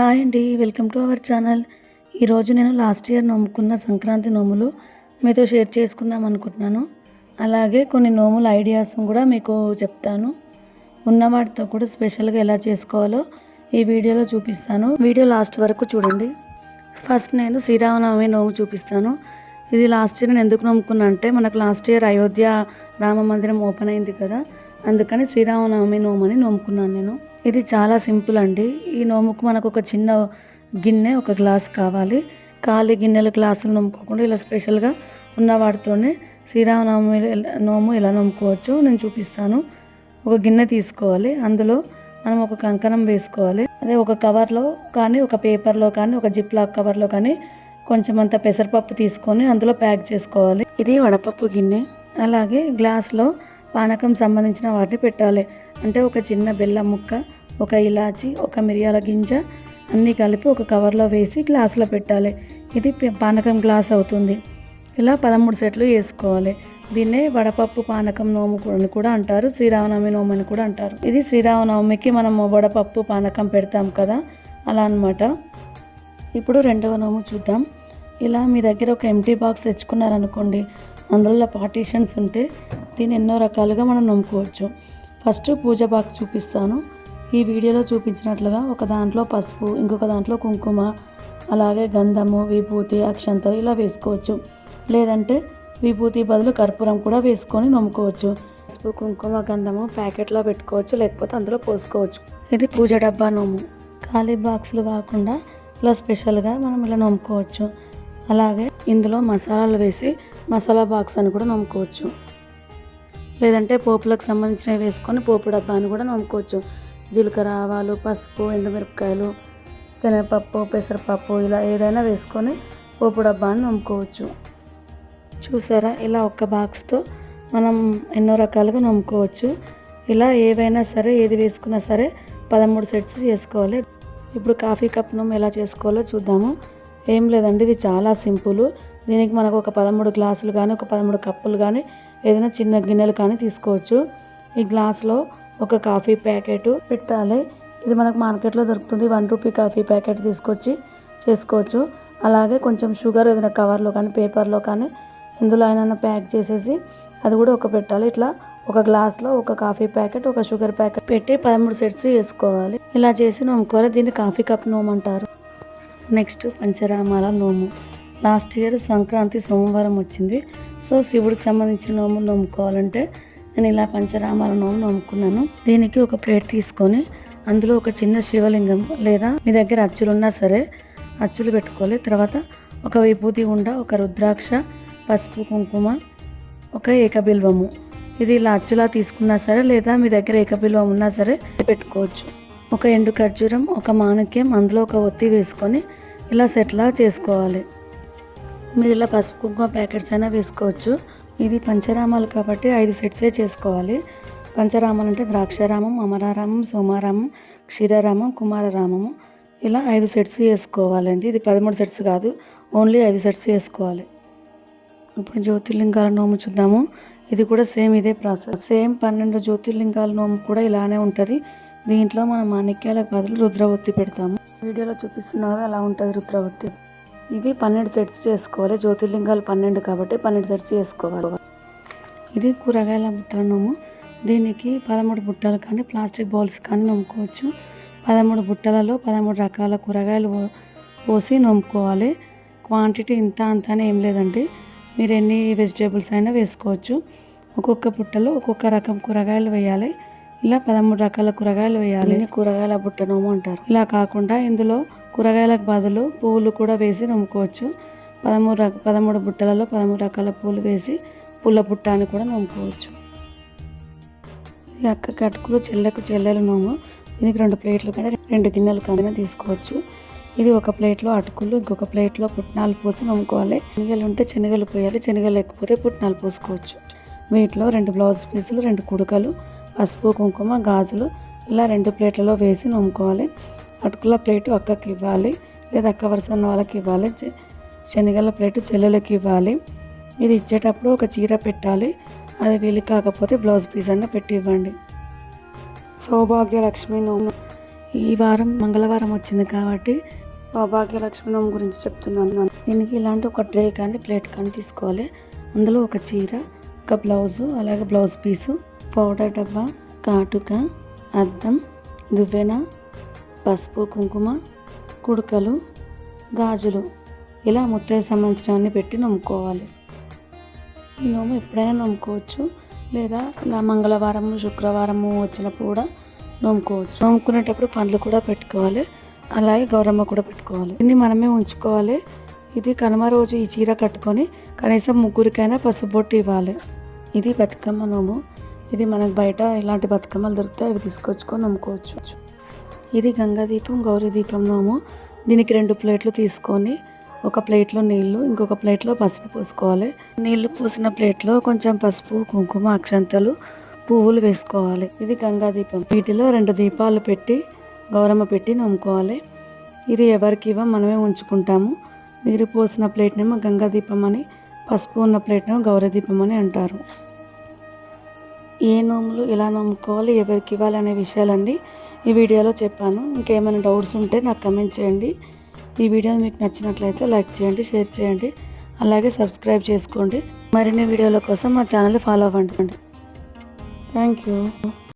Hi అండి welcome to our channel. ఈరోజు నేను లాస్ట్ ఇయర్ నోముకున్న సంక్రాంతి నోములు మీతో షేర్ చేసుకుందాం అనుకుంటున్నాను. అలాగే కొన్ని నోముల ఐడియాస్ కూడా మీకు చెప్తాను. ఉన్న వాటితో కూడా స్పెషల్గా ఎలా చేసుకోవాలో ఈ వీడియోలో చూపిస్తాను. వీడియో లాస్ట్ వరకు చూడండి. ఫస్ట్ నేను శ్రీరామనవమి నోము చూపిస్తాను. ఇది లాస్ట్ ఇయర్ నేను ఎందుకు నమ్ముకున్నా అంటే మనకు లాస్ట్ ఇయర్ అయోధ్య రామ మందిరం ఓపెన్ అయింది కదా. అందుకని శ్రీరామనవమి నోమని నోముకున్నాను నేను. ఇది చాలా సింపుల్ అండి. ఈ నోముకు మనకు ఒక చిన్న గిన్నె ఒక గ్లాస్ కావాలి. ఖాళీ గిన్నెల గ్లాసులు నమ్ముకోకుండా ఇలా స్పెషల్గా ఉన్న వాటితోనే శ్రీరామనవమి నోము ఎలా నమ్ముకోవచ్చు నేను చూపిస్తాను. ఒక గిన్నె తీసుకోవాలి. అందులో మనం ఒక కంకణం వేసుకోవాలి. అదే ఒక కవర్లో కానీ ఒక పేపర్లో కానీ ఒక జిప్ లాక్ కవర్లో కానీ కొంచెం అంత పెసరపప్పు తీసుకొని అందులో ప్యాక్ చేసుకోవాలి. ఇది వడపప్పు గిన్నె. అలాగే గ్లాస్లో పానకం సంబంధించిన వాటిని పెట్టాలి. అంటే ఒక చిన్న బెల్లం ముక్క ఒక ఇలాచి ఒక మిరియాల గింజ అన్నీ కలిపి ఒక కవర్లో వేసి గ్లాసులో పెట్టాలి. ఇది పానకం గ్లాస్ అవుతుంది. ఇలా పదమూడు సెట్లు వేసుకోవాలి. దీన్నే వడపప్పు పానకం నోము అని కూడా అంటారు. శ్రీరామనవమి నోము అని కూడా అంటారు. ఇది శ్రీరామనవమికి మనం వడపప్పు పానకం పెడతాం కదా? అలా అన్నమాట. ఇప్పుడు రెండవ నోము చూద్దాం. ఇలా మీ దగ్గర ఒక ఎంటీ బాక్స్ తెచ్చుకున్నారనుకోండి అందులో పార్టీషన్స్ ఉంటే దీన్ని ఎన్నో రకాలుగా మనం నమ్ముకోవచ్చు. ఫస్ట్ పూజ బాక్స్ చూపిస్తాను. ఈ వీడియోలో చూపించినట్లుగా ఒక దాంట్లో పసుపు ఇంకొక దాంట్లో కుంకుమ అలాగే గంధము విభూతి అక్షంత ఇలా వేసుకోవచ్చు. లేదంటే విభూతి బదులు కర్పూరం కూడా వేసుకొని నమ్ముకోవచ్చు. పసుపు కుంకుమ గంధము ప్యాకెట్లో పెట్టుకోవచ్చు లేకపోతే అందులో పోసుకోవచ్చు. ఇది పూజ డబ్బా నోము. ఖాళీ బాక్సులు కాకుండా ఇలా స్పెషల్గా మనం ఇలా నమ్ముకోవచ్చు. అలాగే ఇందులో మసాలాలు వేసి మసాలా బాక్స్ అని కూడా నమ్ముకోవచ్చు. లేదంటే పోపులకు సంబంధించినవి వేసుకొని పోపు డబ్బా అని కూడా నమ్ముకోవచ్చు. జీలకర్ర ఆవాలు పసుపు ఎండుమిరపకాయలు శనగపప్పు పెసరపప్పు ఇలా ఏదైనా వేసుకొని పోపు డబ్బా అని నమ్ముకోవచ్చు. చూసారా? ఇలా ఒక్క బాక్స్తో మనం ఎన్నో రకాలుగా నమ్ముకోవచ్చు. ఇలా ఏవైనా సరే ఏది వేసుకున్నా సరే పదమూడు సెట్స్ చేసుకోవాలి. ఇప్పుడు కాఫీ కప్ నమ్ము ఎలా చేసుకోవాలో చూద్దాము. ఏం లేదండి ఇది చాలా సింపుల్. దీనికి మనకు ఒక పదమూడు గ్లాసులు కానీ ఒక పదమూడు కప్పులు కానీ ఏదైనా చిన్న గిన్నెలు కానీ తీసుకోవచ్చు. ఈ గ్లాస్లో ఒక కాఫీ ప్యాకెట్ పెట్టాలి. ఇది మనకు మార్కెట్లో దొరుకుతుంది. వన్ రూపీ కాఫీ ప్యాకెట్ తీసుకొచ్చి చేసుకోవచ్చు. అలాగే కొంచెం షుగర్ ఏదైనా కవర్లో కానీ పేపర్లో కానీ ఇందులో అయినా ప్యాక్ చేసేసి అది కూడా ఒక పెట్టాలి. ఇట్లా ఒక గ్లాస్లో ఒక కాఫీ ప్యాకెట్ ఒక షుగర్ ప్యాకెట్ పెట్టి పదమూడు సెట్స్ చేసుకోవాలి ఇలా చేసి నోముకోవాలి దీన్ని కాఫీ కప్ నోమంటారు నెక్స్ట్ పంచరామాల నోము. లాస్ట్ ఇయర్ సంక్రాంతి సోమవారం వచ్చింది. సో శివుడికి సంబంధించిన నోములు నోముకోవాలంటే నేను ఇలా పంచరామాల నోము నోముకున్నాను. దీనికి ఒక ప్లేట్ తీసుకొని అందులో ఒక చిన్న శివలింగం లేదా మీ దగ్గర అచ్చులు ఉన్నా సరే అచ్చులు పెట్టుకోవాలి. తర్వాత ఒక విభూతి ఉండ ఒక రుద్రాక్ష పసుపు కుంకుమ ఒక ఏకబిల్వము. ఇది ఇలా అచ్చులా తీసుకున్నా సరే లేదా మీ దగ్గర ఏకబిల్వం ఉన్నా సరే పెట్టుకోవచ్చు. ఒక ఎండు ఖర్జూరం ఒక మాణిక్యం అందులో ఒక ఒత్తి వేసుకొని ఇలా సెట్లా చేసుకోవాలి. మీరు ఇలా పసుపు కుంకుమ ప్యాకెట్స్ అయినా వేసుకోవచ్చు. ఇది పంచరామాలు కాబట్టి ఐదు సెట్సే చేసుకోవాలి. పంచరామాలు అంటే ద్రాక్షారామం అమరారామం సోమారామం క్షీరారామం కుమారరామము. ఇలా ఐదు సెట్స్ వేసుకోవాలండి. ఇది పదమూడు సెట్స్ కాదు ఓన్లీ ఐదు సెట్స్ వేసుకోవాలి. ఇప్పుడు జ్యోతిర్లింగాల నోము చూద్దాము. ఇది కూడా సేమ్ ఇదే ప్రాసెస్. సేమ్ పన్నెండు జ్యోతిర్లింగాల నోము కూడా ఇలానే ఉంటుంది. దీంట్లో మనం మాణిక్యాలకు బదులు రుద్రవత్తి పెడతాము. వీడియోలో చూపిస్తున్నది అలా ఉంటుంది రుద్రవత్తి ఇవి పన్నెండు సెట్స్ చేసుకోవాలి. జ్యోతిర్లింగాలు పన్నెండు కాబట్టి పన్నెండు సెట్స్ చేసుకోవాలి. ఇది కూరగాయల బుట్టల నోము దీనికి పదమూడు బుట్టలు కానీ ప్లాస్టిక్ బౌల్స్ కానీ నొమ్ముకోవచ్చు. పదమూడు బుట్టలలో పదమూడు రకాల కూరగాయలు పోసి నొమ్ముకోవాలి. క్వాంటిటీ ఇంత అంత అని ఏం లేదండి. మీరు ఎన్ని వెజిటేబుల్స్ అయినా వేసుకోవచ్చు. ఒక్కొక్క బుట్టలో ఒక్కొక్క రకం కూరగాయలు వేయాలి. ఇలా పదమూడు రకాల కూరగాయలు వేయాలి. కూరగాయల బుట్ట నోము అంటారు? ఇలా కాకుండా ఇందులో కూరగాయలకు బదులు పువ్వులు కూడా వేసి నమ్ముకోవచ్చు. పదమూడు రక పదమూడు బుట్టలలో పదమూడు రకాల పూలు వేసి పూల బుట్ట అని కూడా నమ్ముకోవచ్చు. ఈ అక్కకి అటుకులు చెల్లెకు చెల్లెలు నోము దీనికి రెండు ప్లేట్లు కానీ రెండు గిన్నెలు కానీ తీసుకోవచ్చు. ఇది ఒక ప్లేట్లో అటుకులు ఇంకొక ప్లేట్లో పుట్నాలు పోసి నమ్ముకోవాలి. శనగలు ఉంటే శనగలు పోయాలి శనగలు లేకపోతే పుట్నాలు పోసుకోవచ్చు. వీటిలో రెండు బ్లౌజ్ పీసులు రెండు కుడుకలు పసుపు కుంకుమ గాజులు ఇలా రెండు ప్లేట్లలో వేసి నమ్ముకోవాలి. అటుకుల ప్లేటు అక్కకి ఇవ్వాలి. లేదా అక్క వరుస ఉన్న వాళ్ళకి ఇవ్వాలి. శనగల ప్లేటు చెల్లెలకి ఇవ్వాలి. ఇది ఇచ్చేటప్పుడు ఒక చీర పెట్టాలి. అది వీలు కాకపోతే బ్లౌజ్ పీస్ అన్న పెట్టి ఇవ్వండి. సౌభాగ్యలక్ష్మి నోము. ఈ వారం మంగళవారం వచ్చింది కాబట్టి సౌభాగ్యలక్ష్మి నోము గురించి చెప్తున్నాను. దీనికి ఇలాంటి ఒక ట్రే కానీ ప్లేట్ కానీ తీసుకోవాలి. అందులో ఒక చీర ఒక బ్లౌజు అలాగే బ్లౌజ్ పీసు. పౌడర్ డబ్బా కాటుక అద్దం దువ్వెన పసుపు కుంకుమ కుడుకలు గాజులు ఇలా ముత్తైదు సంబంధించినవన్నీ పెట్టి నమ్ముకోవాలి. ఈ నోము ఎప్పుడైనా నమ్ముకోవచ్చు. లేదా ఇలా మంగళవారం శుక్రవారము వచ్చినప్పుడు కూడా నమ్ముకోవచ్చు. నమ్ముకునేటప్పుడు పండ్లు కూడా పెట్టుకోవాలి. అలాగే గౌరమ్మ కూడా పెట్టుకోవాలి. దీన్ని మనమే ఉంచుకోవాలి. ఇది కనుమ రోజు ఈ చీర కట్టుకొని కనీసం ముగ్గురికైనా పసుపు బొట్టు ఇవ్వాలి. ఇది బతుకమ్మ నోము. ఇది మనకు బయట ఇలాంటి బతుకమ్మలు దొరుకుతాయి అవి తీసుకొచ్చుకొని నమ్ముకోవచ్చు ఇది గంగా దీపం గౌరీ దీపం నోము. దీనికి రెండు ప్లేట్లు తీసుకొని ఒక ప్లేట్లో నీళ్ళు ఇంకొక ప్లేట్లో పసుపు పోసుకోవాలి. నీళ్ళు పోసిన ప్లేట్లో కొంచెం పసుపు కుంకుమ అక్షంతలు పువ్వులు వేసుకోవాలి. ఇది గంగా దీపం. వీటిలో రెండు దీపాలు పెట్టి గౌరమ్మ పెట్టి నమ్ముకోవాలి. ఇది ఎవరికి ఇవ్వం మనమే ఉంచుకుంటాము. నీరు పోసిన ప్లేట్నేమో గంగా దీపం అని పసుపు ఉన్న ప్లేట్నేమో గౌరదీపం అని అంటారు. ఏ నోములు ఎలా నమ్ముకోవాలి ఎవరికి ఇవ్వాలి అనే విషయాలండి ఈ వీడియోలో చెప్పాను. ఇంకేమైనా డౌట్స్ ఉంటే నాకు కమెంట్ చేయండి. ఈ వీడియో మీకు నచ్చినట్లయితే లైక్ చేయండి షేర్ చేయండి అలాగే సబ్స్క్రైబ్ చేసుకోండి. మరిన్ని వీడియోల కోసం మా ఛానల్ ఫాలో అవ్వండి. Thank you.